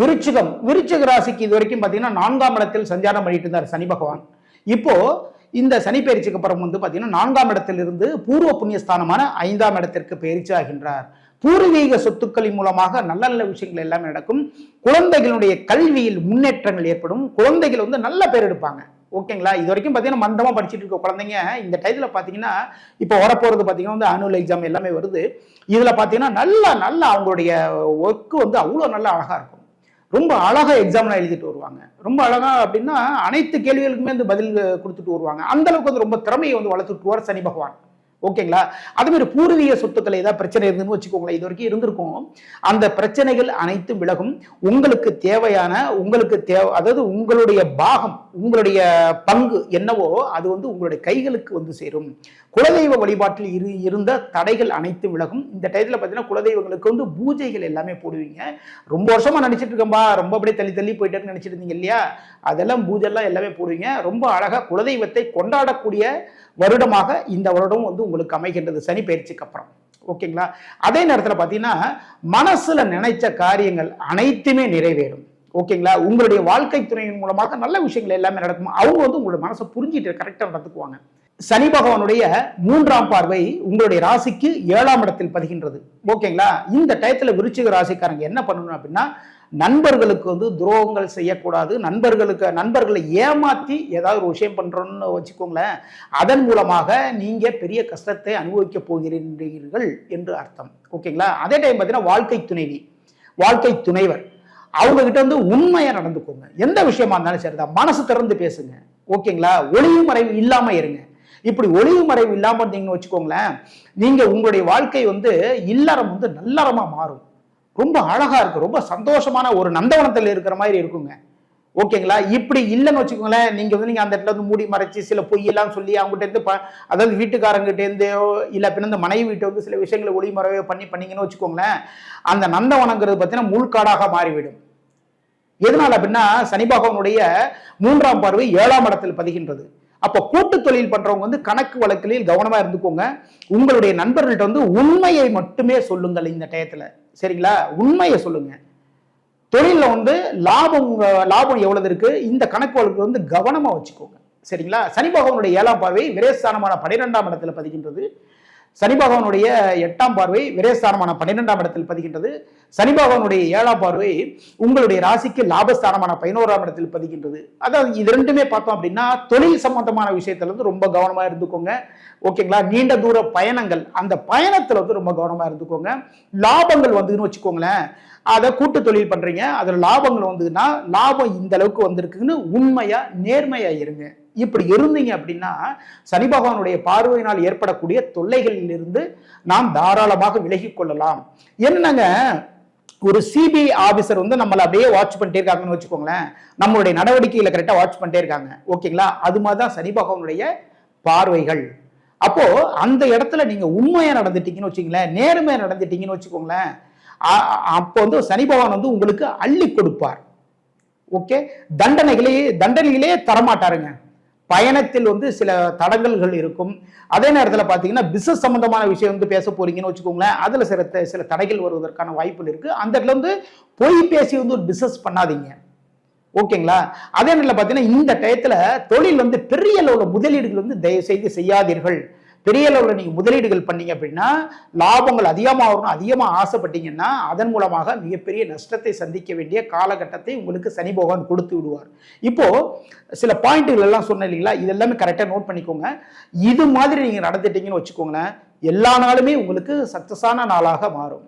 விருச்சிகம் விருச்சிக ராசிக்கு இது வரைக்கும் பார்த்தீங்கன்னா நான்காம் இடத்தில் சஞ்சாரம் பண்ணிட்டு இருந்தார் சனி பகவான். இப்போ இந்த சனி பயிற்சிக்கு அப்புறம் வந்து பார்த்தீங்கன்னா நான்காம் இடத்திலிருந்து பூர்வ புண்ணியஸ்தானமான ஐந்தாம் இடத்திற்கு பயிற்சி ஆகின்றார் பூர்வீக சொத்துக்களின் மூலமாக நல்ல நல்ல விஷயங்கள் எல்லாமே நடக்கும். குழந்தைகளுடைய கல்வியில் முன்னேற்றங்கள் ஏற்படும். குழந்தைகள் வந்து நல்ல பேர் எடுப்பாங்க. ஓகேங்களா? இது வரைக்கும் பார்த்தீங்கன்னா மந்தமாக படிச்சுட்டு இருக்க குழந்தைங்க இந்த டயத்தில் பார்த்தீங்கன்னா இப்போ வரப்போகிறது பார்த்தீங்கன்னா வந்து ஆனுவல் எக்ஸாம் எல்லாமே வருது. இதில் பார்த்தீங்கன்னா நல்லா நல்லா அவங்களுடைய ஒர்க்கு வந்து அவ்வளோ நல்லா அழகாக இருக்கும். ரொம்ப அழகாக எக்ஸாம்லாம் எழுதிட்டு வருவாங்க. ரொம்ப அழகாக அப்படின்னா அனைத்து கேள்விகளுக்குமே வந்து பதில் கொடுத்துட்டு வருவாங்க. அந்த அளவுக்கு வந்து ரொம்ப திறமையை வந்து வளர்த்துட்டு வருவார் சனி பகவான். ஓகேங்களா? அது மாதிரி பூர்வீக சொத்துக்கள் ஏதாவது பிரச்சனை இருந்துன்னு வச்சுக்கோங்களேன். இது வரைக்கும் இருந்திருக்கும். அந்த பிரச்சனைகள் அனைத்தும் விலகும். உங்களுக்கு தேவையான உங்களுக்கு தேவை அதாவது உங்களுடைய பாகம் உங்களுடைய பங்கு என்னவோ அது வந்து உங்களுடைய கைகளுக்கு வந்து சேரும். குலதெய்வ வழிபாட்டில் இரு இருந்த தடைகள் அனைத்தும் விலகும். இந்த டயத்தில் பார்த்தீங்கன்னா குலதெய்வங்களுக்கு வந்து பூஜைகள் எல்லாமே போடுவீங்க. ரொம்ப வருஷமாக நினச்சிட்டு இருக்கேன்பா. ரொம்ப அப்படியே தள்ளி தள்ளி போயிட்டேன்னு நினச்சிட்டு இருந்தீங்க இல்லையா? அதெல்லாம் பூஜைலாம் எல்லாமே போடுவீங்க. ரொம்ப அழகாக குலதெய்வத்தை கொண்டாடக்கூடிய வருடமாக இந்த வருடம் வந்து உங்களுக்கு அமைகின்றது சனி பயிற்சிக்கு அப்புறம். ஓகேங்களா? அதே நேரத்தில் பார்த்தீங்கன்னா மனசுல நினைச்ச காரியங்கள் அனைத்துமே நிறைவேறும். ஓகேங்களா? உங்களுடைய வாழ்க்கை துணையின் மூலமாக நல்ல விஷயங்கள் எல்லாமே நடக்கும். அவங்க வந்து உங்களோட மனசை புரிஞ்சிட்டு கரெக்டாக நடத்துக்குவாங்க சனி பகவானுடைய மூன்றாம் பார்வை உங்களுடைய ராசிக்கு ஏழாம் இடத்தில் பதிகின்றது. ஓகேங்களா? இந்த டயத்துல விருச்சிக ராசிக்காரங்க என்ன பண்ணணும் அப்படின்னா நண்பர்களுக்கு வந்து துரோகங்கள் செய்யக்கூடாது. நண்பர்களுக்கு நண்பர்களை ஏமாற்றி ஏதாவது ஒரு விஷயம் பண்ணுறோன்னு வச்சுக்கோங்களேன். அதன் மூலமாக நீங்கள் பெரிய கஷ்டத்தை அனுபவிக்க போகிறீர்கள் என்று அர்த்தம். ஓகேங்களா? அதே டைம் பார்த்தீங்கன்னா வாழ்க்கை துணைவி வாழ்க்கை துணைவர். அவங்க கிட்ட வந்து உண்மையாக நடந்துக்கோங்க. எந்த விஷயமா இருந்தாலும் சரிதான். மனசு திறந்து பேசுங்க. ஓகேங்களா? ஒளிவு மறைவு இல்லாமல் இருங்க. இப்படி ஒளிவு மறைவு இல்லாமல் இருந்தீங்கன்னு வச்சுக்கோங்களேன் நீங்கள் உங்களுடைய வாழ்க்கை வந்து இல்லறம் வந்து நல்லறமாக மாறும். ரொம்ப அழகா இருக்கு. ரொம்ப சந்தோஷமான ஒரு நந்தவனத்தில் இருக்கிற மாதிரி இருக்குங்க. ஓகேங்களா? இப்படி இல்லைன்னு வச்சுக்கோங்களேன் நீங்க வந்து நீங்க அந்த இடத்துல வந்து மூடி மறைச்சு சில பொய்யெல்லாம் சொல்லி அவங்ககிட்ட இருந்து ப- அதாவது வீட்டுக்காரங்கிட்டேருந்தோ இல்லை இல்ல பின்ன இந்த மனைவி வீட்டை வந்து சில விஷயங்களை ஒளிமறைவே பண்ணி பண்ணீங்கன்னு வச்சுக்கோங்களேன் அந்த நந்தவனங்கிறது பார்த்தீங்கன்னா முழுக்காடாக மாறிவிடும். எதனால அப்படின்னா சனி பகவானுடைய மூன்றாம் பார்வை ஏழாம் இடத்தில் பதிகின்றது. அப்போ கூட்டு தொழில் பண்றவங்க வந்து கணக்கு வழக்கில் கவனமா இருந்துக்கோங்க. உங்களுடைய நண்பர்கள்ட்ட வந்து உண்மையை மட்டுமே சொல்லுங்கள் இந்த டயத்துல. சரிங்களா? உண்மையை சொல்லுங்க. தொழிலில் வந்து லாபம் லாபம் எவ்வளவு இருக்கு? இந்த கணக்குகளுக்கு வந்து கவனமாக வச்சுக்கோங்க. சரிங்களா? சனி பகவானுடைய ஏழாம் பார்வை விரேஸ்தானமான பனிரெண்டாம் இடத்துல பதிகின்றது சனி பகவானுடைய எட்டாம் பார்வை விரேஸ்தானமான பன்னிரெண்டாம் இடத்தில் பதிகின்றது. சனி பகவானுடைய ஏழாம் பார்வை உங்களுடைய ராசிக்கு லாபஸ்தானமான பதினோராம் இடத்தில் பதிகின்றது. அதாவது இது ரெண்டுமே பார்த்தோம் அப்படின்னா தொழில் சம்பந்தமான விஷயத்துல வந்து ரொம்ப கவனமா இருந்துக்கோங்க. ஓகேங்களா? நீண்ட தூர பயணங்கள் அந்த பயணத்துல வந்து ரொம்ப கவனமா இருந்துக்கோங்க. லாபங்கள் வந்துன்னு வச்சுக்கோங்களேன். அதை கூட்டு தொழில் பண்றீங்க. அதுல லாபங்கள் வந்ததுன்னா லாபம் இந்த அளவுக்கு வந்திருக்குன்னு உண்மையா நேர்மையா இருங்க. இப்படி இருந்தீங்க அப்படின்னா சனி பகவானுடைய பார்வையினால் ஏற்படக்கூடிய தொல்லைகளில் இருந்து நாம் தாராளமாக விலகி கொள்ளலாம். என்னங்க? ஒரு சிபிஐ ஆபீசர் வந்து நம்மளை அப்படியே வாட்ச் பண்ணிட்டே இருக்காங்கன்னு வச்சுக்கோங்களேன். நம்மளுடைய நடவடிக்கைகளை கரெக்டாக வாட்ச் பண்ணிட்டே இருக்காங்க. ஓகேங்களா? அது மாதிரி தான் சனி பகவானுடைய பார்வைகள். அப்போ அந்த இடத்துல நீங்க உண்மையா நடந்துட்டீங்கன்னு வச்சுங்களேன் நேர்மையா நடந்துட்டீங்கன்னு வச்சுக்கோங்களேன். அப்போ வந்து சனி பகவான் வந்து உங்களுக்கு அள்ளி கொடுப்பார். ஓகே? தண்டனைகளே தண்டனைகளே தரமாட்டாருங்க. பயணத்தில் வந்து சில தடங்கல்கள் இருக்கும். அதே நேரத்தில் பார்த்தீங்கன்னா பிசினஸ் சம்பந்தமான விஷயம் வந்து பேச போறீங்கன்னு வச்சுக்கோங்களேன் அதில் சில சில தடைகள் வருவதற்கான வாய்ப்புகள் இருக்கு. அந்த இடத்துல வந்து பொய் பேசி வந்து ஒரு பிசினஸ் பண்ணாதீங்க. ஓகேங்களா? அதே நேரத்தில் பார்த்தீங்கன்னா இந்த டயத்தில் தொழில் வந்து பெரிய அளவில் முதலீடுகள் வந்து தயவு செய்து செய்யாதீர்கள். பெரிய அளவில் நீங்கள் முதலீடுகள் பண்ணீங்க அப்படின்னா லாபங்கள் அதிகமாக வரணும் அதிகமாக ஆசைப்பட்டீங்கன்னா அதன் மூலமாக மிகப்பெரிய நஷ்டத்தை சந்திக்க வேண்டிய காலகட்டத்தை உங்களுக்கு சனி பகவான் கொடுத்து விடுவார். இப்போது சில பாயிண்ட்டுகள் எல்லாம் சொன்னேன் இல்லைங்களா? இதெல்லாமே கரெக்டாக நோட் பண்ணிக்கோங்க. இது மாதிரி நீங்கள் நடந்துட்டீங்கன்னு வச்சுக்கோங்களேன் எல்லா நாளுமே உங்களுக்கு சக்ஸஸான நாளாக மாறும்.